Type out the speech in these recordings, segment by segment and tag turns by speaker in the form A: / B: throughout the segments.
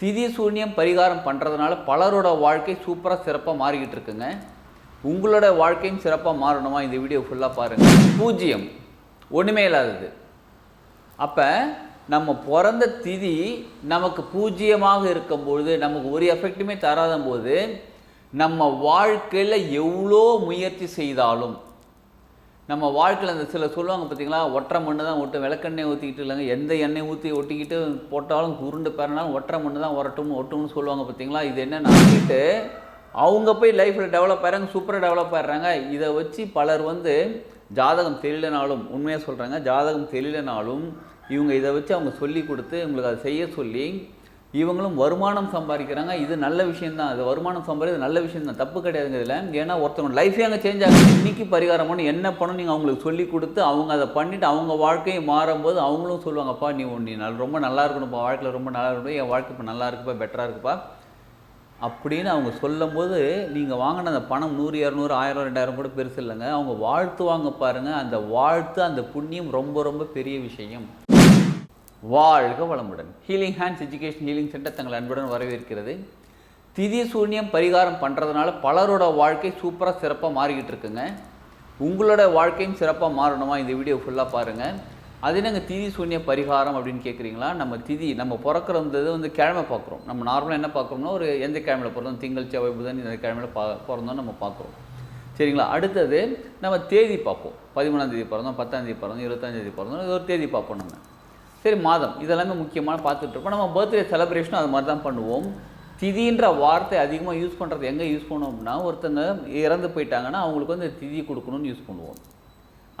A: திதி சூன்யம் பரிகாரம் பண்ணுறதுனால பலரோட வாழ்க்கை சூப்பராக சிறப்பாக மாறிக்கிட்டு இருக்குங்க. உங்களோட வாழ்க்கையும் சிறப்பாக மாறணுமா? இந்த வீடியோ ஃபுல்லாக பாருங்கள் பூஜ்ஜியம். ஒன்றுமே இல்லாதது. அப்போ நம்ம பிறந்த திதி நமக்கு பூஜ்ஜியமாக இருக்கும்பொழுது நமக்கு ஒரு எஃபெக்ட்டுமே தராத போது நம்ம வாழ்க்கையில் எவ்வளோ முயற்சி செய்தாலும் நம்ம வாழ்க்கையில் அந்த சில சொல்லுவாங்க பார்த்தீங்களா ஒற்றை மண்ணு தான் ஒட்டும் விளக்கெண்ணெய் ஊற்றிக்கிட்டு இல்லைங்க எந்த எண்ணெய் ஊற்றி ஒட்டிக்கிட்டு போட்டாலும் உருண்டு பெறனாலும் ஒற்றை மண்ணு தான் ஒரட்டும் ஒட்டும்னு சொல்லுவாங்க பார்த்தீங்களா இது என்ன நம்பிட்டு அவங்க போய் லைஃப்பில் டெவலப் ஆகிறாங்க சூப்பராக டெவலப் ஆகிறாங்க இதை வச்சு பலர் வந்து ஜாதகம் தெரியலனாலும் உண்மையாக சொல்கிறாங்க ஜாதகம் தெரியலனாலும் இவங்க இதை வச்சு அவங்க சொல்லி கொடுத்து இவங்களுக்கு அதை செய்ய சொல்லி இவங்களும் வருமானம் சம்பாதிக்கிறாங்க. இது நல்ல விஷயம்தான். அது வருமானம் சம்பாதிக்கிறது நல்ல விஷயம் தான் தப்பு கிடையாதுங்க இதில் ஏன்னா ஒருத்தவங்க லைஃபே அங்கே சேஞ்ச் ஆகுது. இன்னைக்கு பரிகாரம் பண்ணி என்ன பண்ணணும் நீங்கள் அவங்களுக்கு சொல்லி கொடுத்து அவங்க அதை பண்ணிவிட்டு அவங்க வாழ்க்கையை மாறும்போது அவங்களும் சொல்லுவாங்கப்பா நீ நீ நல் ரொம்ப நல்லா இருக்கணும்ப்பா. வாழ்க்கையில் ரொம்ப நல்லா இருக்கணும். என் வாழ்க்கை இப்போ நல்லா இருக்குப்பா பெட்டராக இருக்குப்பா. அப்படின்னு அவங்க சொல்லும்போது நீங்கள் வாங்கின அந்த பணம் நூறு இரநூறு ஆயிரம் ரெண்டாயிரம் கூட பெருசு இல்லைங்க. அவங்க வாழ்த்து வாங்க பாருங்கள் அந்த வாழ்த்து அந்த புண்ணியம் ரொம்ப ரொம்ப பெரிய விஷயம். வாழ்க வளமுடன். Healing hands education healing centre தங்கள் அன்புடன் வரவேற்கிறது. திதி சூன்யம் பரிகாரம் பண்ணுறதுனால பலரோட வாழ்க்கை சூப்பராக சிறப்பாக மாறிக்கிட்டு இருக்குங்க. உங்களோட வாழ்க்கையும் சிறப்பாக மாறணுமா? இந்த வீடியோ ஃபுல்லாக பாருங்கள் அது என்னங்க திதி சூன்ய பரிகாரம் அப்படின்னு கேட்குறீங்களா நம்ம திதி நம்ம பிறக்கிறது வந்து கிழமை பார்க்குறோம் நம்ம நார்மலாக என்ன பார்க்குறோம்னா ஒரு எந்த கிழமையில் பிறந்தோம்? திங்கள் செவ்வாய் புதன் இந்த கிழமையில் பா பிறந்தோம் நம்ம பார்க்குறோம் சரிங்களா? அடுத்தது நம்ம தேதி பார்ப்போம் பதிமூணாம் தேதி பிறந்தோம் பத்தாம் தேதி பிறந்தோம் இருபத்தாம் தேதி பிறந்தோம் இது ஒரு தேதி பார்ப்போம் நம்ம. சரி மாதம். இதெல்லாமே முக்கியமான பார்த்துட்டு இருப்போம் நம்ம பர்த்டே செலிப்ரேஷனும் அது மாதிரி தான் பண்ணுவோம். திதின்ற வார்த்தை அதிகமாக யூஸ் பண்ணுறது எங்கே யூஸ் பண்ணுவோம்னா ஒருத்தங்க இறந்து போயிட்டாங்கன்னா அவங்களுக்கு வந்து திதி கொடுக்கணும்னு யூஸ் பண்ணுவோம்.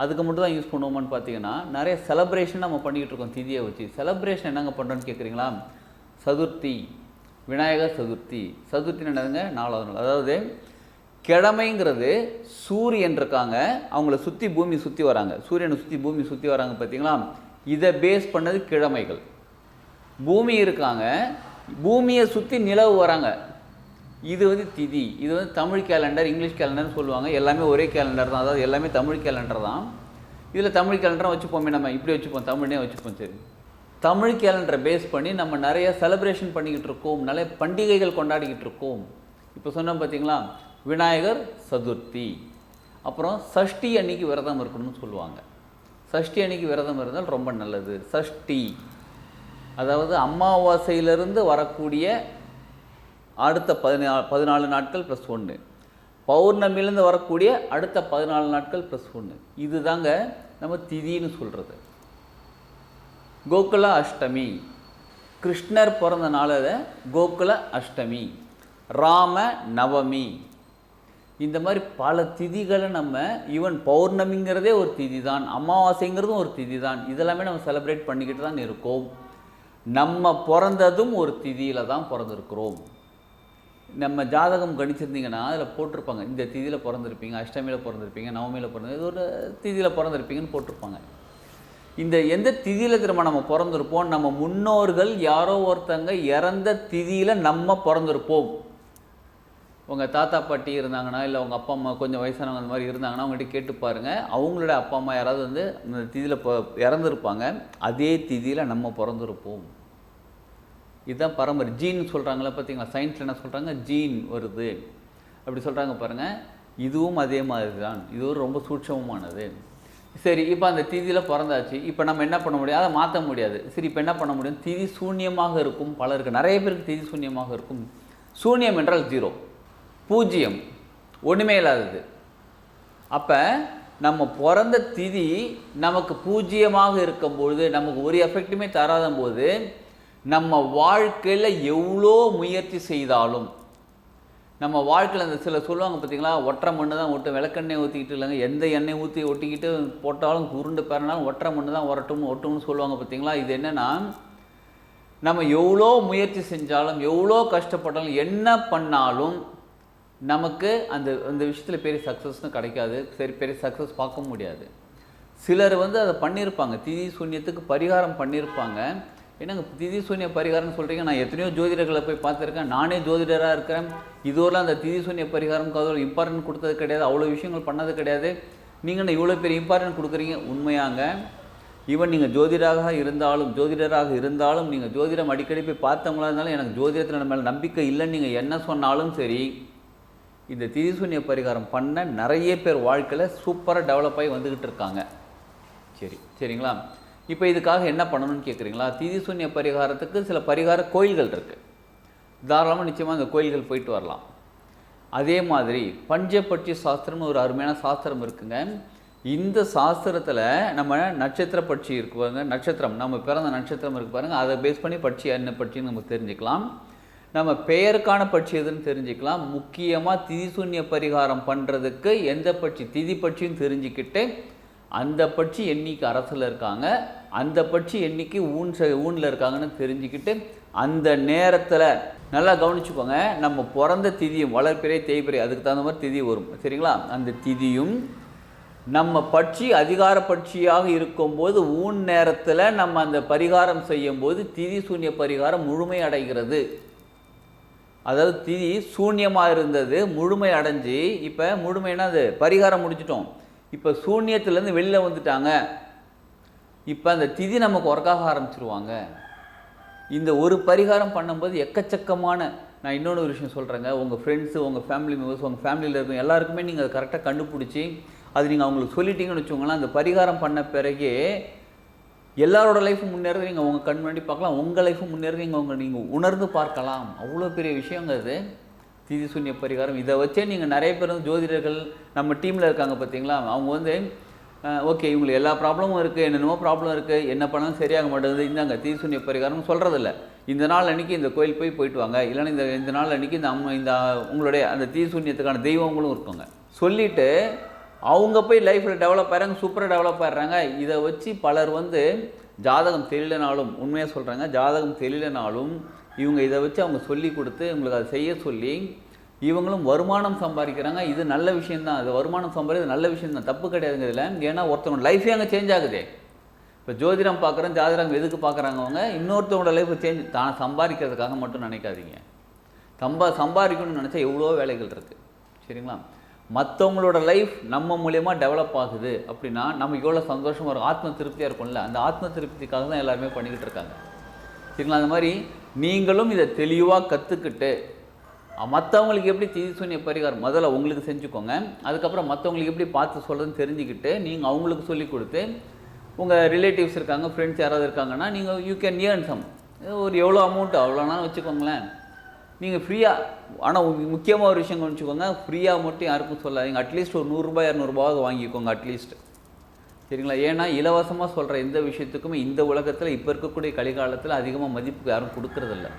A: அதுக்கு மட்டும் தான் யூஸ் பண்ணுவோமான்னு பார்த்தீங்கன்னா நிறைய செலப்ரேஷன் நம்ம பண்ணிக்கிட்டு இருக்கோம் திதியை வச்சு. செலப்ரேஷன் என்னங்க பண்ணுறோன்னு கேட்குறீங்களா சதுர்த்தி விநாயகர் சதுர்த்தி. சதுர்த்தி என்னதுங்க? நாலாவது நாள். அதாவது கிழமைங்கிறது சூரியன் இருக்காங்க. அவங்கள சுற்றி பூமி சுற்றி வராங்க. சூரியனை சுற்றி பூமி சுற்றி வராங்க பார்த்தீங்களா? இதை பேஸ் பண்ணது கிழமைகள். பூமி இருக்காங்க. பூமியை சுற்றி நிலவு வராங்க. இது வந்து திதி. இது வந்து தமிழ் கேலண்டர் இங்கிலீஷ் கேலண்டர்னு சொல்லுவாங்க. எல்லாமே ஒரே கேலண்டர் தான். அதாவது எல்லாமே தமிழ் கேலண்டர் தான். இதில் தமிழ் கேலண்டரை வச்சுப்போமே நம்ம. இப்படி வச்சுப்போம். தமிழ்னே வச்சுப்போம். சரி. தமிழ் கேலண்டரை பேஸ் பண்ணி நம்ம நிறைய செலிப்ரேஷன் பண்ணிக்கிட்டு இருக்கோம் நிறைய பண்டிகைகள் கொண்டாடிக்கிட்டு இருக்கோம். இப்போ சொன்னோம் பார்த்தீங்களா விநாயகர் சதுர்த்தி. அப்புறம் சஷ்டி அன்னைக்கு விரதம் இருக்கணும்னு சொல்லுவாங்க. சஷ்டி அன்னைக்கு விரதம் இருந்தால் ரொம்ப நல்லது. சஷ்டி. அதாவது அமாவாசையிலிருந்து வரக்கூடிய அடுத்த பதினா பதினாலு நாட்கள் ப்ளஸ் ஒன்று பௌர்ணமிலேருந்து வரக்கூடிய அடுத்த பதினாலு நாட்கள் ப்ளஸ் ஒன்று இதுதாங்க நம்ம திதின்னு சொல்கிறது கோகுல அஷ்டமி. கிருஷ்ணர் பிறந்த நாளில் கோகுல அஷ்டமி. ராம நவமி. இந்த மாதிரி பல திதிகளை நம்ம ஈவன் பௌர்ணமிங்கிறதே ஒரு திதி தான் அமாவாசைங்கிறதும் ஒரு திதி தான் இதெல்லாமே நம்ம செலிப்ரேட் பண்ணிக்கிட்டு தான் இருக்கோம். நம்ம பிறந்ததும் ஒரு திதியில் தான் பிறந்திருக்கிறோம். நம்ம ஜாதகம் கணிச்சிருந்தீங்கன்னா அதில் போட்டிருப்பாங்க. இந்த திதியில் பிறந்திருப்பீங்க அஷ்டமியில் பிறந்திருப்பீங்க நவமியில் பிறந்த இது ஒரு திதியில் பிறந்திருப்பீங்கன்னு போட்டிருப்பாங்க. இந்த எந்த திதியில் திரும்ப நம்ம பிறந்திருப்போம்? நம்ம முன்னோர்கள் யாரோ ஒருத்தங்க இறந்த திதியில் நம்ம பிறந்திருப்போம். உங்கள் தாத்தா பாட்டி இருந்தாங்கன்னா இல்லை உங்கள் அப்பா அம்மா கொஞ்சம் வயசானவங்க அந்த மாதிரி இருந்தாங்கன்னா அவங்ககிட்ட கேட்டு பாருங்கள் அவங்களோட அப்பா அம்மா யாராவது வந்து இந்த திதியில் இப்போ இறந்துருப்பாங்க. அதே திதியில் நம்ம பிறந்திருப்போம். இதுதான் பரம்பரை. ஜீன் சொல்கிறாங்களே பார்த்தீங்களா சயின்ஸில் என்ன சொல்கிறாங்க ஜீன் வருது. அப்படி சொல்கிறாங்க பாருங்கள் இதுவும் அதே மாதிரி தான் இது ஒரு ரொம்ப சூட்சமமானது. சரி இப்போ அந்த திதியில் பிறந்தாச்சு. இப்போ நம்ம என்ன பண்ண முடியும்? அதை மாற்ற முடியாது. சரி இப்போ என்ன பண்ண முடியும்? திதி சூன்யமாக இருக்கும். பலருக்கு நிறைய பேருக்கு திதி சூன்யமாக இருக்கும். சூன்யம் என்றால் ஜீரோ. பூஜ்ஜியம் ஒன்றுமே இல்லாதது. அப்போ நம்ம பிறந்த திதி நமக்கு பூஜ்ஜியமாக இருக்கும்பொழுது நமக்கு ஒரு எஃபெக்ட்டுமே தராத போது நம்ம வாழ்க்கையில் எவ்வளோ முயற்சி செய்தாலும் நம்ம வாழ்க்கையில் அந்த சில சொல்லுவாங்க பார்த்தீங்களா ஒற்றை மண்ணு தான் ஒட்டும் விளக்கெண்ணெய் ஊற்றிக்கிட்டு இல்லைங்க எந்த எண்ணெய் ஊற்றி ஒட்டிக்கிட்டு போட்டாலும் உருண்டு பெறனாலும் ஒற்றை மண்ணு தான் ஒரட்டும் ஒட்டும்னு சொல்லுவாங்க பார்த்தீங்களா இது என்னென்னா நம்ம எவ்வளோ முயற்சி செஞ்சாலும் எவ்வளோ கஷ்டப்பட்டாலும் என்ன பண்ணாலும் நமக்கு அந்த அந்த விஷயத்தில் பெரிய சக்ஸஸ்னு கிடைக்காது. சரி பெரிய சக்ஸஸ் பார்க்க முடியாது. சிலர் வந்து அதை பண்ணியிருப்பாங்க. திதி சூன்யத்துக்கு பரிகாரம் பண்ணியிருப்பாங்க. என்னங்க திதி சூன்ய பரிகாரம்னு சொல்கிறீங்க நான் எத்தனையோ ஜோதிடர்களை போய் பார்த்துருக்கேன். நானே ஜோதிடராக இருக்கிறேன். இதுவரெல்லாம் அந்த திதி சூன்ய பரிகாரம்க்கு அவ்வளோ இம்பார்ட்டன்ட் கொடுத்தது கிடையாது. அவ்வளோ விஷயங்கள் பண்ணது கிடையாது. நீங்கள் என்ன இவ்வளோ பெரிய இம்பார்ட்டன்ட் கொடுக்குறீங்க? உண்மையாங்க. ஈவன் நீங்கள் ஜோதிடராக இருந்தாலும் ஜோதிடராக இருந்தாலும் நீங்கள் ஜோதிடம் அடிக்கடி போய் பார்த்தவங்களா இருந்தாலும் எனக்கு ஜோதிடத்தில் மேலே நம்பிக்கை இல்லைன்னு நீங்கள் என்ன சொன்னாலும் சரி இந்த திதிசூன்ய பரிகாரம் பண்ண நிறைய பேர் வாழ்க்கையில் சூப்பராக டெவலப் ஆகி வந்துக்கிட்டு இருக்காங்க. சரி சரிங்களா? இப்போ இதுக்காக என்ன பண்ணணும்னு கேட்குறீங்களா திதிசூன்ய பரிகாரத்துக்கு சில பரிகார கோயில்கள் இருக்குது தாராளமாக நிச்சயமாக அந்த கோயில்கள் போயிட்டு வரலாம். அதே மாதிரி பஞ்சபட்சி சாஸ்திரம்னு ஒரு அருமையான சாஸ்திரம் இருக்குங்க. இந்த சாஸ்திரத்தில் நம்ம நட்சத்திர பட்சி இருக்கு பாருங்க. நட்சத்திரம் நம்ம பிறந்த நட்சத்திரம் இருக்கு பாருங்கள் அதை பேஸ் பண்ணி பட்சி என்ன பட்சின்னு நம்ம தெரிஞ்சுக்கலாம். நம்ம பெயருக்கான பட்சி எதுன்னு தெரிஞ்சுக்கலாம். முக்கியமாக திதிசூன்ய பரிகாரம் பண்ணுறதுக்கு எந்த பட்சி? திதி பட்சியும் தெரிஞ்சுக்கிட்டு அந்த பட்சி என்னைக்கு அரசில் இருக்காங்க? அந்த பட்சி என்னைக்கு ஊன் ச ஊனில் இருக்காங்கன்னு தெரிஞ்சுக்கிட்டு அந்த நேரத்தில் நல்லா கவனிச்சுக்கோங்க. நம்ம பிறந்த திதியும் வளர்ப்பிறை தேய்பிறை அதுக்கு தகுந்த மாதிரி திதி வரும். சரிங்களா? அந்த திதியும் நம்ம பட்சி அதிகார பட்சியாக இருக்கும்போது ஊன் நேரத்தில் நம்ம அந்த பரிகாரம் செய்யும்போது திதி சூன்ய பரிகாரம் முழுமை அடைகிறது. அதாவது திதி சூன்யமாக இருந்தது முழுமை அடைஞ்சு இப்போ முழுமைன்னா அது பரிகாரம் முடிச்சிட்டோம். இப்போ சூன்யத்துலேருந்து வெளியில் வந்துட்டாங்க. இப்போ அந்த திதி நமக்கு ஒர்க்காக ஆரம்பிச்சிருவாங்க. இந்த ஒரு பரிகாரம் பண்ணும்போது எக்கச்சக்கமான நான் இன்னொன்று ஒரு விஷயம் சொல்கிறேங்க உங்கள் ஃப்ரெண்ட்ஸு உங்கள் ஃபேமிலி மெம்பர்ஸ் உங்கள் ஃபேமிலியில் இருக்கும் எல்லாருக்குமே நீங்கள் அதை கரெக்டாக கண்டுபிடிச்சி அது நீங்கள் அவங்களுக்கு சொல்லிட்டீங்கன்னு வச்சுக்கோங்களேன் அந்த பரிகாரம் பண்ண பிறகே எல்லாரோட லைஃப்பும் முன்னேறது நீங்கள் உங்கள் கண் முன்னாடி பார்க்கலாம். உங்கள் லைஃப்பும் முன்னேறது நீங்கள் உங்கள் நீங்கள் உணர்ந்து பார்க்கலாம். அவ்வளோ பெரிய விஷயங்க அது. திதி சூன்ய பரிகாரம். இதை வச்சே நீங்கள் நிறைய பேர் வந்து ஜோதிடர்கள் நம்ம டீமில் இருக்காங்க பார்த்தீங்களா? அவங்க வந்து ஓகே இவங்களுக்கு எல்லா ப்ராப்ளமும் இருக்குது என்னென்னமோ ப்ராப்ளம் இருக்குது என்ன பண்ணாலும் சரியாக மாட்டேங்குது இந்தாங்க தீ சூன்ய பரிகாரம் சொல்கிறதில்ல இந்த நாள் அன்றைக்கி இந்த கோயில் போய் போயிட்டு வாங்க. இல்லைன்னா இந்த இந்த நாள் அன்றைக்கி இந்த அம்மா இந்த உங்களுடைய அந்த தீ சூன்யத்துக்கான தெய்வங்களும் இருக்குங்க. சொல்லிவிட்டு அவங்க போய் லைஃப்பில் டெவலப் ஆகிறாங்க சூப்பராக டெவலப் ஆகிறாங்க இதை வச்சு பலர் வந்து ஜாதகம் தெரியலனாலும் உண்மையாக சொல்கிறாங்க ஜாதகம் தெரியலனாலும் இவங்க இதை வச்சு அவங்க சொல்லி கொடுத்து இவங்களுக்கு அதை செய்ய சொல்லி இவங்களும் வருமானம் சம்பாதிக்கிறாங்க. இது நல்ல விஷயந்தான் அது வருமானம் சம்பாதிக்கிறது நல்ல விஷயம் தான் தப்பு கிடையாதுங்க இதில் ஏன்னா ஒருத்தவங்க லைஃபே அங்கே சேஞ்ச் ஆகுதே. இப்போ ஜோதிடம் பார்க்குறோம் ஜாதிடம் எதுக்கு பார்க்குறாங்க அவங்க? இன்னொருத்தவங்களோட லைஃப் சேஞ்ச் தான் சம்பாதிக்கிறதுக்காக மட்டும் நினைக்காதீங்க. சம்பா சம்பாதிக்கணும்னு நினச்சா எவ்வளோ வேலைகள் இருக்குது சரிங்களா? மற்றவங்களோட லைஃப் நம்ம மூலயமா டெவலப் ஆகுது அப்படின்னா நமக்கு எவ்வளோ சந்தோஷமாக இருக்கும். ஆத்ம திருப்தியாக இருக்கும்ல. அந்த ஆத்ம திருப்திக்காக தான் எல்லாருமே பண்ணிக்கிட்டு இருக்காங்க. சரிங்களா? அந்த மாதிரி நீங்களும் இதை தெளிவாக கற்றுக்கிட்டு மற்றவங்களுக்கு எப்படி தீ சூன்ய பரிகாரம் முதல்ல உங்களுக்கு செஞ்சுக்கோங்க. அதுக்கப்புறம் மற்றவங்களுக்கு எப்படி பார்த்து சொல்கிறதுன்னு தெரிஞ்சுக்கிட்டு நீங்கள் அவங்களுக்கு சொல்லி கொடுத்து உங்கள் ரிலேட்டிவ்ஸ் இருக்காங்க ஃப்ரெண்ட்ஸ் யாராவது இருக்காங்கன்னா நீங்கள் யூ கேன் ஏர்ன் சம் ஒரு எவ்வளோ அமௌண்ட் அவ்வளோனா வச்சுக்கோங்களேன். நீங்கள் ஃப்ரீயாக ஆனால் முக்கியமாக ஒரு விஷயம் வச்சுக்கோங்க ஃப்ரீயாக மட்டும் யாருக்கும் சொல்லாதீங்க. அட்லீஸ்ட் ஒரு நூறுரூபா இரநூறுபாவது வாங்கிக்கோங்க அட்லீஸ்ட் சரிங்களா? ஏன்னா இலவசமாக சொல்கிற எந்த விஷயத்துக்குமே இந்த உலகத்தில் இப்போ இருக்கக்கூடிய கலிகாலத்தில் அதிகமாக மதிப்பு யாரும் கொடுக்கறதில்ல.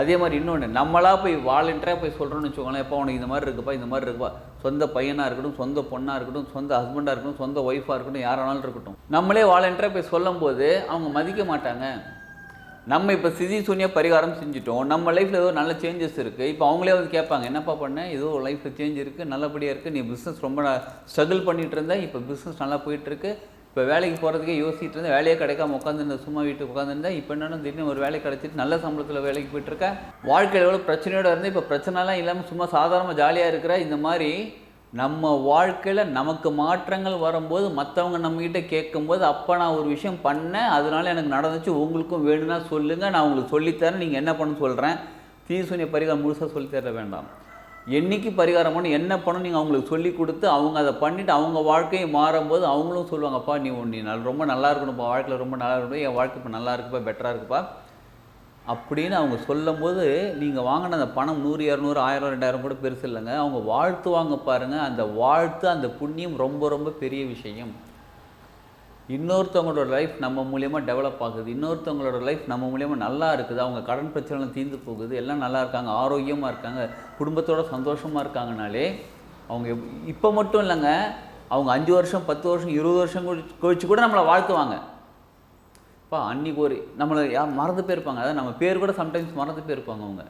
A: அதே மாதிரி இன்னொன்று நம்மளாக போய் வாலண்டியராக போய் சொல்கிறோன்னு வச்சுக்கோங்களேன். எப்போ உனக்கு இந்த மாதிரி இருக்குப்பா இந்த மாதிரி இருக்குப்பா. சொந்த பையனாக இருக்கட்டும் சொந்த பொண்ணாக இருக்கட்டும் சொந்த ஹஸ்பண்டாக இருக்கட்டும் சொந்த ஒய்ஃபாக இருக்கட்டும் யாரானாலும் இருக்கட்டும். நம்மளே வாலண்டியராக போய் சொல்லும்போது அவங்க மதிக்க மாட்டாங்க. நம்ம இப்போ சிதி சூன்ய பரிகாரம் செஞ்சுட்டோம். நம்ம லைஃப்பில் ஏதோ நல்ல சேஞ்சஸ் இருக்குது இப்போ அவங்களே வந்து கேட்பாங்க என்னப்பா பண்ண? ஏதோ லைஃப்பில் சேஞ்ச் இருக்குது நல்லபடியாக இருக்குது நீ பிஸ்னஸ் ரொம்ப ஸ்ட்ரகிள் பண்ணிகிட்டு இருந்த இப்போ பிஸ்னஸ் நல்லா போயிட்டுருக்கு இப்போ வேலைக்கு போகிறதுக்கே யோசிச்சுட்டு இருந்தேன் வேலையே கிடைக்காம உட்காந்துருந்த சும்மா வீட்டுக்கு உட்காந்துருந்தேன் இப்போ என்னென்ன திடீர்னு ஒரு வேலை கிடச்சிட்டு நல்ல சம்பளத்தில் வேலைக்கு போயிட்டுருக்கேன் வாழ்க்கையில் எவ்வளோ பிரச்சனையோடு இருந்து இப்போ பிரச்சனைலாம் இல்லாமல் சும்மா சாதாரணமாக ஜாலியாக இருக்கிற இந்த மாதிரி நம்ம வாழ்க்கையில் நமக்கு மாற்றங்கள் வரும்போது மற்றவங்க நம்மக்கிட்ட கேட்கும்போது அப்போ நான் ஒரு விஷயம் பண்ணேன். அதனால எனக்கு நடந்துச்சு. உங்களுக்கும் வேணும்னா சொல்லுங்கள் நான் உங்களுக்கு சொல்லித்தரேன். நீங்கள் என்ன பண்ண சொல்கிறேன் தீசுனிய பரிகாரம் முழுசாக சொல்லித்தர வேண்டாம். என்னைக்கு பரிகாரம் பண்ணணும் என்ன பண்ணணும் நீங்கள் அவங்களுக்கு சொல்லி கொடுத்து அவங்க அதை பண்ணிவிட்டு அவங்க வாழ்க்கையை மாறும்போது அவங்களும் சொல்லுவாங்கப்பா நீ நீ நல் ரொம்ப நல்லா இருக்கணும்ப்பா. வாழ்க்கையில் ரொம்ப நல்லா இருக்கணும். என் வாழ்க்கை இப்போ நல்லா இருக்குப்பா பெட்டராக இருக்குப்பா. அப்படின்னு அவங்க சொல்லும்போது நீங்கள் வாங்கின அந்த பணம் நூறு இரநூறு ஆயிரம் ரெண்டாயிரம் கூட பெருசு இல்லைங்க. அவங்க வாழ்த்து வாங்க பாருங்கள் அந்த வாழ்த்து அந்த புண்ணியம் ரொம்ப ரொம்ப பெரிய விஷயம். இன்னொருத்தவங்களோட லைஃப் நம்ம மூலியமாக டெவலப் ஆகுது. இன்னொருத்தவங்களோட லைஃப் நம்ம மூலியமாக நல்லா இருக்குது. அவங்க கடன் பிரச்சனை தீர்ந்து போகுது. எல்லாம் நல்லா இருக்காங்க. ஆரோக்கியமாக இருக்காங்க. குடும்பத்தோட சந்தோஷமாக இருக்காங்கனாலே அவங்க இப்போ மட்டும் இல்லைங்க. அவங்க அஞ்சு வருஷம் பத்து வருஷம் இருபது வருஷம் கழிச்சு கூட நம்மளை வாழ்த்துவாங்க. அப்பா அன்னைக்கு ஒரு நம்மளை யார் மறந்து போயிருப்பாங்க. அதாவது நம்ம பேர் கூட சம்டைம்ஸ் மறந்து போயிருப்பாங்க அவங்க.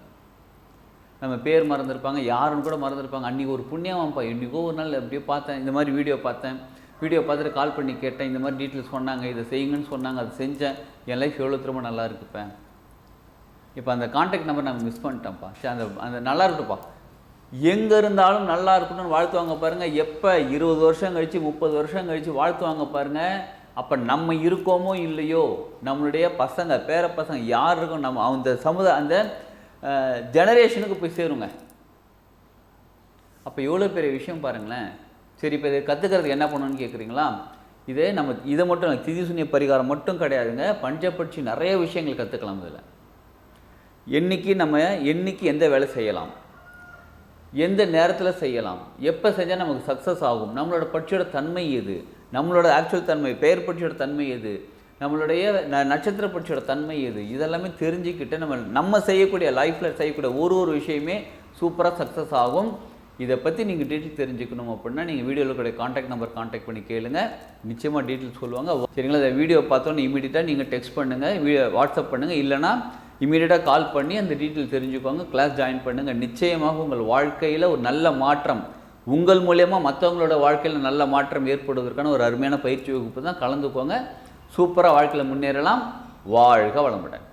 A: நம்ம பேர் மறந்துருப்பாங்க யாருன்னு கூட மறந்துருப்பாங்க. அன்றைக்கி ஒரு புண்ணியமாப்பா இன்றைக்கோ ஒரு நாள் அப்படியே பார்த்தேன். இந்த மாதிரி வீடியோ பார்த்தேன். வீடியோ பார்த்துட்டு கால் பண்ணி கேட்டேன். இந்த மாதிரி டீட்டெயில்ஸ் சொன்னாங்க இதை செய்யுங்கன்னு சொன்னாங்க அதை செஞ்சேன். என் லைஃப் எவ்வளோ திரும்ப நல்லா இருக்குப்பேன் இப்போ அந்த காண்டாக்ட் நம்பர் நாங்கள் மிஸ் பண்ணிட்டேன்ப்பா. சரி அந்த அந்த நல்லா இருக்கட்டும்ப்பா. எங்கே இருந்தாலும் நல்லா இருக்கணும்னு வாழ்த்துவாங்க பாருங்கள் எப்போ? இருபது வருஷம் கழித்து முப்பது வருஷம் கழித்து வாழ்த்துவாங்க பாருங்கள் அப்போ நம்ம இருக்கோமோ இல்லையோ நம்மளுடைய பசங்க பேர பசங்க யார் இருக்கோம் நம்ம அந்த சமுதாய அந்த ஜெனரேஷனுக்கு போய் சேருங்க. அப்போ எவ்வளோ பெரிய விஷயம் பாருங்களேன். சரி இப்போ இதை கற்றுக்கிறதுக்கு என்ன பண்ணணும்னு கேட்குறீங்களா இதே நம்ம இதை மட்டும் இல்லை, திதி சூன்ய பரிகாரம் மட்டும் கிடையாதுங்க. பஞ்சபட்சி நிறைய விஷயங்கள் கற்றுக்கலாம் இதில். என்னைக்கு நம்ம என்னைக்கு எந்த வேலை செய்யலாம்? எந்த நேரத்தில் செய்யலாம்? எப்போ செஞ்சால் நமக்கு சக்ஸஸ் ஆகும்? நம்மளோட பட்சியோட தன்மை எது? நம்மளோட ஆக்சுவல் தன்மை பெயர் பட்சியோட தன்மை எது? நம்மளுடைய நட்சத்திர பட்சியோட தன்மை எது? இதெல்லாமே தெரிஞ்சுக்கிட்டு நம்ம நம்ம செய்யக்கூடிய லைஃப்பில் செய்யக்கூடிய ஒரு ஒரு விஷயமே சூப்பராக சக்ஸஸ் ஆகும். இதை பற்றி நீங்கள் டீட்டெயில் தெரிஞ்சுக்கணும் அப்படின்னா நீங்கள் வீடியோவில் கூட காண்டாக்ட் நம்பர் காண்டாக்ட் பண்ணி கேளுங்க. நிச்சயமாக டீட்டெயில் சொல்லுவாங்க. சரிங்களா? இந்த வீடியோ பார்த்தோன்னே இமீடியட்டாக நீங்கள் டெக்ஸ்ட் பண்ணுங்கள் வீடியோ வாட்ஸ்அப் பண்ணுங்கள் இல்லைனா இமீடியட்டாக கால் பண்ணி அந்த டீட்டெயில் தெரிஞ்சுக்கோங்க. கிளாஸ் ஜாயின் பண்ணுங்கள் நிச்சயமாக உங்கள் வாழ்க்கையில் ஒரு நல்ல மாற்றம் உங்கள் மூலயமா மற்றவங்களோட வாழ்க்கையில் நல்ல மாற்றம் ஏற்படுவதற்கான ஒரு அருமையான பயிற்சி வகுப்பு தான். கலந்துக்கோங்க. சூப்பராக வாழ்க்கையில் முன்னேறலாம். வாழ்க வளமுடன்.